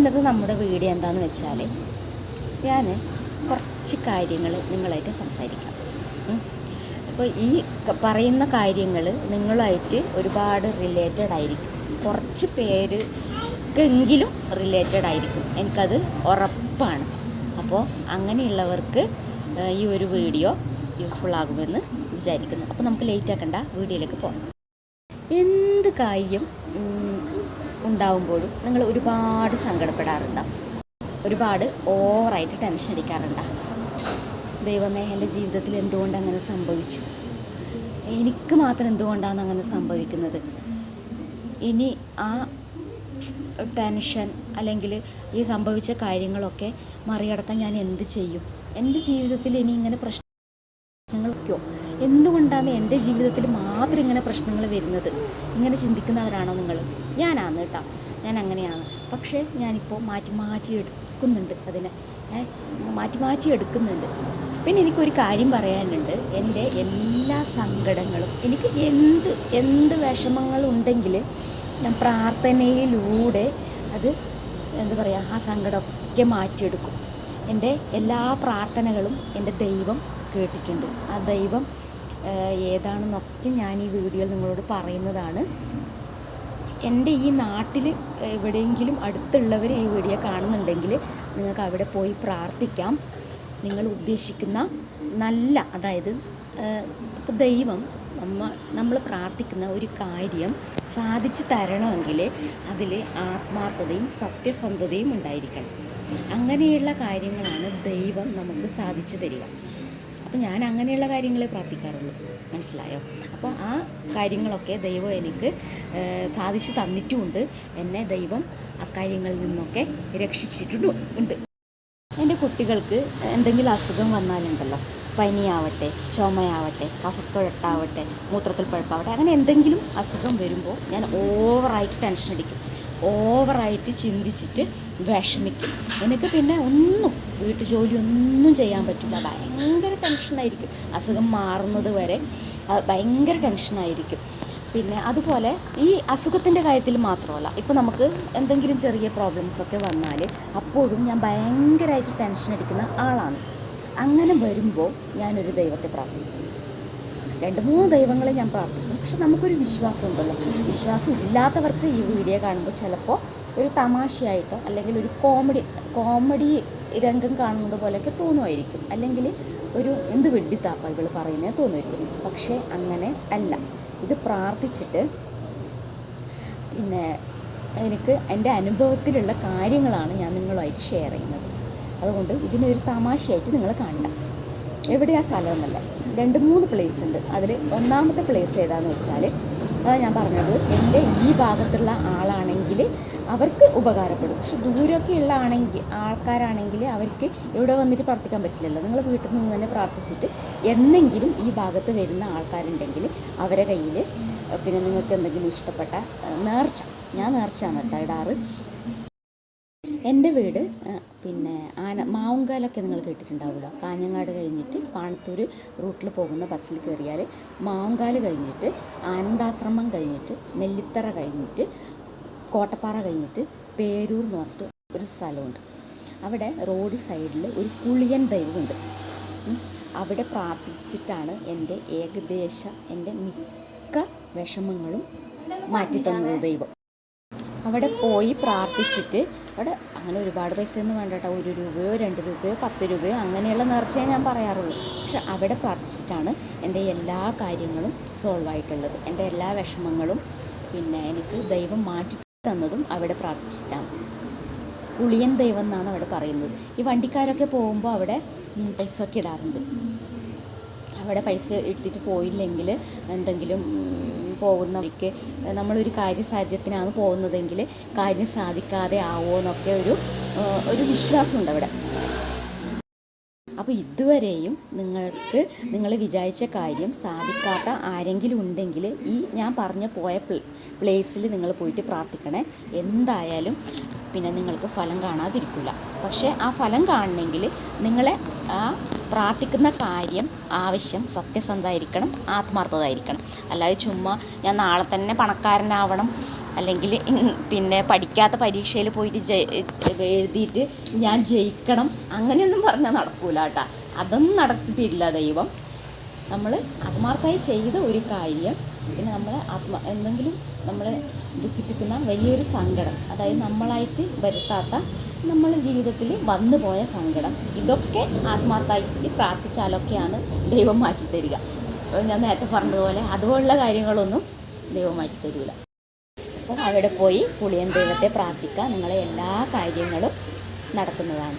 ഇന്നത്തെ നമ്മുടെ വീഡിയോ എന്താണെന്ന് വെച്ചാൽ ഞാൻ കുറച്ച് കാര്യങ്ങൾ നിങ്ങളായിട്ട് സംസാരിക്കാം. അപ്പോൾ ഈ പറയുന്ന കാര്യങ്ങൾ നിങ്ങളായിട്ട് ഒരുപാട് റിലേറ്റഡ് ആയിരിക്കും. കുറച്ച് പേർക്കെങ്കിലും റിലേറ്റഡ് ആയിരിക്കും. എനിക്കത് ഉറപ്പാണ്. അപ്പോൾ അങ്ങനെയുള്ളവർക്ക് ഈ ഒരു വീഡിയോ യൂസ്ഫുൾ ആകുമെന്ന് വിചാരിക്കുന്നു. അപ്പോൾ നമുക്ക് ലേറ്റ് ആക്കണ്ട. വീഡിയോയിലേക്ക് പോകാം എന്ത് കാര്യം ഉണ്ടാവുമ്പോഴും നിങ്ങൾ ഒരുപാട് സങ്കടപ്പെടാറുണ്ട്. ഒരുപാട് ഓവറായിട്ട് ടെൻഷൻ അടിക്കാറുണ്ട്. ദൈവമേ എന്റെ ജീവിതത്തിൽ എന്തുകൊണ്ട് അങ്ങനെ സംഭവിച്ചു? എനിക്ക് മാത്രം എന്തുകൊണ്ടാണ് അങ്ങനെ സംഭവിക്കുന്നത്? ഇനി ആ ടെൻഷൻ അല്ലെങ്കിൽ ഈ സംഭവിച്ച കാര്യങ്ങളൊക്കെ മറികടക്കാൻ ഞാൻ എന്ത് ചെയ്യും? എന്റെ ജീവിതത്തിൽ ഇനി ഇങ്ങനെ പ്രശ്നങ്ങളൊക്കെയോ എന്തുകൊണ്ടാണ് എന്റെ ജീവിതത്തിൽ മാത്രം ഇങ്ങനെ പ്രശ്നങ്ങൾ വരുന്നത്? ഇങ്ങനെ ചിന്തിക്കുന്നവരാണോ നിങ്ങൾ? ഞാനാണ് കേട്ടോ. ഞാൻ അങ്ങനെയാണ്. പക്ഷേ ഞാനിപ്പോൾ മാറ്റി മാറ്റി എടുക്കുന്നുണ്ട് അതിനെ. മാറ്റി മാറ്റി എടുക്കുന്നുണ്ട്. പിന്നെ എനിക്കൊരു കാര്യം പറയാനുണ്ട്. എന്റെ എല്ലാ സങ്കടങ്ങളും എനിക്ക് എന്ത് എന്ത് വിഷമങ്ങളുണ്ടെങ്കിൽ ഞാൻ പ്രാർത്ഥനയിലൂടെ അത് എന്താ പറയുക ആ സങ്കടമൊക്കെ മാറ്റിയെടുക്കും. എന്റെ എല്ലാ പ്രാർത്ഥനകളും എന്റെ ദൈവം കേട്ടിട്ടുണ്ട്. ആ ദൈവം ഏതാണെന്നൊക്കെ ഞാൻ ഈ വീഡിയോയിൽ നിങ്ങളോട് പറയുന്നതാണ്. എന്റെ ഈ നാട്ടിൽ എവിടെയെങ്കിലും അടുത്തുള്ളവർ ഈ വീഡിയോ കാണുന്നുണ്ടെങ്കിൽ നിങ്ങൾക്ക് അവിടെ പോയി പ്രാർത്ഥിക്കാം. നിങ്ങൾ ഉദ്ദേശിക്കുന്ന നല്ല അതായത് ഇപ്പോൾ ദൈവം നമ്മ നമ്മൾ പ്രാർത്ഥിക്കുന്ന ഒരു കാര്യം സാധിച്ചു തരണമെങ്കിൽ അതിൽ ആത്മാർത്ഥതയും സത്യസന്ധതയും ഉണ്ടായിരിക്കണം. അങ്ങനെയുള്ള കാര്യങ്ങളാണ് ദൈവം നമുക്ക് സാധിച്ചു തരിക. അപ്പോൾ ഞാൻ അങ്ങനെയുള്ള കാര്യങ്ങളെ പ്രാർത്ഥിക്കാറുള്ളൂ. മനസ്സിലായോ? അപ്പോൾ ആ കാര്യങ്ങളൊക്കെ ദൈവം എനിക്ക് സാധിച്ചു തന്നിട്ടുമുണ്ട്. എന്നെ ദൈവം അക്കാര്യങ്ങളിൽ നിന്നൊക്കെ രക്ഷിച്ചിട്ടുണ്ട് ഉണ്ട്. എന്റെ കുട്ടികൾക്ക് എന്തെങ്കിലും അസുഖം വന്നാലുണ്ടല്ലോ പനിയാവട്ടെ ചുമയാവട്ടെ കഫക്കുഴട്ടാവട്ടെ മൂത്രത്തിൽ പഴുപ്പാവട്ടെ അങ്ങനെ എന്തെങ്കിലും അസുഖം വരുമ്പോൾ ഞാൻ ഓവറായിട്ട് ടെൻഷൻ അടിക്കും. ഓവറായിട്ട് ചിന്തിച്ചിട്ട് വിഷമിക്കും. എനിക്ക് പിന്നെ ഒന്നും വീട്ടു ജോലി ഒന്നും ചെയ്യാൻ പറ്റില്ല. ഭയങ്കര ടെൻഷനായിരിക്കും അസുഖം മാറുന്നത് വരെ ഭയങ്കര ടെൻഷനായിരിക്കും പിന്നെ അതുപോലെ ഈ അസുഖത്തിന്റെ കാര്യത്തിൽ മാത്രമല്ല ഇപ്പോൾ നമുക്ക് എന്തെങ്കിലും ചെറിയ പ്രോബ്ലംസൊക്കെ വന്നാൽ അപ്പോഴും ഞാൻ ഭയങ്കരമായിട്ട് ടെൻഷൻ അടിക്കുന്ന ആളാണ്. അങ്ങനെ വരുമ്പോൾ ഞാനൊരു ദൈവത്തെ പ്രാർത്ഥിക്കും രണ്ട് മൂന്ന് ദൈവങ്ങളെ ഞാൻ പ്രാർത്ഥിക്കും പക്ഷെ നമുക്കൊരു വിശ്വാസം ഉണ്ടല്ലോ. വിശ്വാസം ഇല്ലാത്തവർക്ക് ഈ വീഡിയോ കാണുമ്പോൾ ചിലപ്പോൾ ഒരു തമാശയായിട്ടോ അല്ലെങ്കിൽ ഒരു കോമഡി കോമഡി രംഗം കാണുന്നത് പോലെയൊക്കെ തോന്നുമായിരിക്കും. അല്ലെങ്കിൽ ഒരു എന്ത് വെഡിത്താപ്പ ഇവൾ പറയുന്നത് തോന്നുമായിരിക്കും. പക്ഷേ അങ്ങനെ അല്ല. ഇത് പ്രാർത്ഥിച്ചിട്ട് പിന്നെ എനിക്ക് എന്റെ അനുഭവത്തിലുള്ള കാര്യങ്ങളാണ് ഞാൻ നിങ്ങളുമായിട്ട് ഷെയർ ചെയ്യുന്നത്. അതുകൊണ്ട് ഇതിനൊരു തമാശയായിട്ട് നിങ്ങൾ കാണണ്ട എവിടെയാ സ്ഥലം എന്നല്ല? രണ്ട് മൂന്ന് പ്ലേസ് ഉണ്ട്. അതിൽ ഒന്നാമത്തെ പ്ലേസ് ഏതാണെന്ന് വെച്ചാൽ അതാ ഞാൻ പറഞ്ഞത് എന്റെ ഈ ഭാഗത്തുള്ള ആളാണെങ്കിൽ അവർക്ക് ഉപകാരപ്പെടും. പക്ഷെ ദൂരമൊക്കെ ഉള്ള ആണെങ്കിൽ ആൾക്കാരാണെങ്കിൽ അവർക്ക് ഇവിടെ വന്നിട്ട് പ്രാർത്ഥിക്കാൻ പറ്റില്ലല്ലോ. നിങ്ങൾ വീട്ടിൽ നിന്ന് തന്നെ പ്രാർത്ഥിച്ചിട്ട് എന്നെങ്കിലും ഈ ഭാഗത്ത് വരുന്ന ആൾക്കാരുണ്ടെങ്കിൽ അവരെ കയ്യിൽ പിന്നെ നിങ്ങൾക്ക് എന്തെങ്കിലും ഇഷ്ടപ്പെട്ട നേർച്ച. ഞാൻ നേർച്ചയാണ് കേട്ടോ ഇടാറ്. എന്റെ വീട് പിന്നെ ആന മാവുങ്കാലൊക്കെ നിങ്ങൾ കേട്ടിട്ടുണ്ടാവുമല്ലോ. കാഞ്ഞങ്ങാട് കഴിഞ്ഞിട്ട് പാണത്തൂർ റൂട്ടിൽ പോകുന്ന ബസ്സിൽ കയറിയാൽ മാവുങ്കാൽ കഴിഞ്ഞിട്ട് ആനന്ദാശ്രമം കഴിഞ്ഞിട്ട് നെല്ലിത്തറ കഴിഞ്ഞിട്ട് കോട്ടപ്പാറ കഴിഞ്ഞിട്ട് പേരൂർ പറഞ്ഞിട്ട് ഒരു സ്ഥലമുണ്ട്. അവിടെ റോഡ് സൈഡിൽ ഒരു കുളിയൻ ദൈവമുണ്ട് അവിടെ പ്രാർത്ഥിച്ചിട്ടാണ് എന്റെ ഏകദേശ എന്റെ മിക്ക വിഷമങ്ങളും മാറ്റിത്തന്നത് ദൈവം. അവിടെ പോയി പ്രാർത്ഥിച്ചിട്ട് അവിടെ അങ്ങനെ ഒരുപാട് പൈസയൊന്നും വേണ്ട കേട്ടോ ഒരു രൂപയോ രണ്ട് രൂപയോ പത്ത് രൂപയോ അങ്ങനെയുള്ള നേർച്ചയെ ഞാൻ പറയാറുള്ളൂ. പക്ഷെ അവിടെ പ്രാർത്ഥിച്ചിട്ടാണ് എന്റെ എല്ലാ കാര്യങ്ങളും സോൾവ് ആയിട്ടുള്ളത്. എന്റെ എല്ലാ വിഷമങ്ങളും പിന്നെ എനിക്ക് ദൈവം മാറ്റി തന്നതും അവിടെ പ്രാർത്ഥിച്ചിട്ടാണ്. പുളിയൻ ദൈവം എന്നാണ് അവിടെ പറയുന്നത്. ഈ വണ്ടിക്കാരൊക്കെ പോകുമ്പോൾ അവിടെ പൈസ ഒക്കെ ഇടാറുണ്ട്. അവിടെ പൈസ ഇട്ടിട്ട് പോയില്ലെങ്കിൽ എന്തെങ്കിലും പോകുന്ന പോകുന്നവർക്ക് നമ്മളൊരു കാര്യസാധ്യത്തിനാണ് പോകുന്നതെങ്കിൽ കാര്യം സാധിക്കാതെ ആവോ എന്നൊക്കെ ഒരു ഒരു വിശ്വാസമുണ്ട് അവിടെ. അപ്പോൾ ഇതുവരെയും നിങ്ങൾക്ക് നിങ്ങൾ വിചാരിച്ച കാര്യം സാധിക്കാത്ത ആരെങ്കിലും ഉണ്ടെങ്കിൽ ഈ ഞാൻ പറഞ്ഞ പോയ പ്ലേസിൽ നിങ്ങൾ പോയിട്ട് പ്രാർത്ഥിക്കണേ. എന്തായാലും പിന്നെ നിങ്ങൾക്ക് ഫലം കാണാതിരിക്കില്ല. പക്ഷേ ആ ഫലം കാണണമെങ്കിൽ നിങ്ങളെ ആ പ്രാർത്ഥിക്കുന്ന കാര്യം ആവശ്യം സത്യസന്ധമായിരിക്കണം ആത്മാർത്ഥതായിരിക്കണം അല്ലാതെ ചുമ്മാ ഞാൻ നാളെ തന്നെ പണക്കാരനാവണം അല്ലെങ്കിൽ പിന്നെ പഠിക്കാത്ത പരീക്ഷയിൽ പോയിട്ട് എഴുതിയിട്ട് ഞാൻ ജയിക്കണം അങ്ങനെയൊന്നും പറഞ്ഞാൽ നടക്കൂല കേട്ടോ. അതൊന്നും നടത്തിയിട്ടില്ല ദൈവം. നമ്മൾ ആത്മാർത്ഥമായി ചെയ്ത ഒരു കാര്യം പിന്നെ നമ്മൾ ആത്മ എന്തെങ്കിലും നമ്മളെ ദുഃഖിപ്പിക്കുന്ന വലിയൊരു സങ്കടം അതായത് നമ്മളായിട്ട് വരുത്താത്ത നമ്മളെ ജീവിതത്തിൽ വന്നു പോയ സങ്കടം. ഇതൊക്കെ ആത്മാർത്ഥമായിട്ട് പ്രാർത്ഥിച്ചാലൊക്കെയാണ് ദൈവം മാറ്റി തരിക. ഞാൻ നേരത്തെ പറഞ്ഞതുപോലെ അതുപോലുള്ള കാര്യങ്ങളൊന്നും ദൈവം മാറ്റി തരില്ല അപ്പോൾ അവിടെ പോയി പുളിയൻ ദൈവത്തെ പ്രാർത്ഥിക്കുക. നിങ്ങളെ എല്ലാ കാര്യങ്ങളും നടക്കുന്നതാണ്.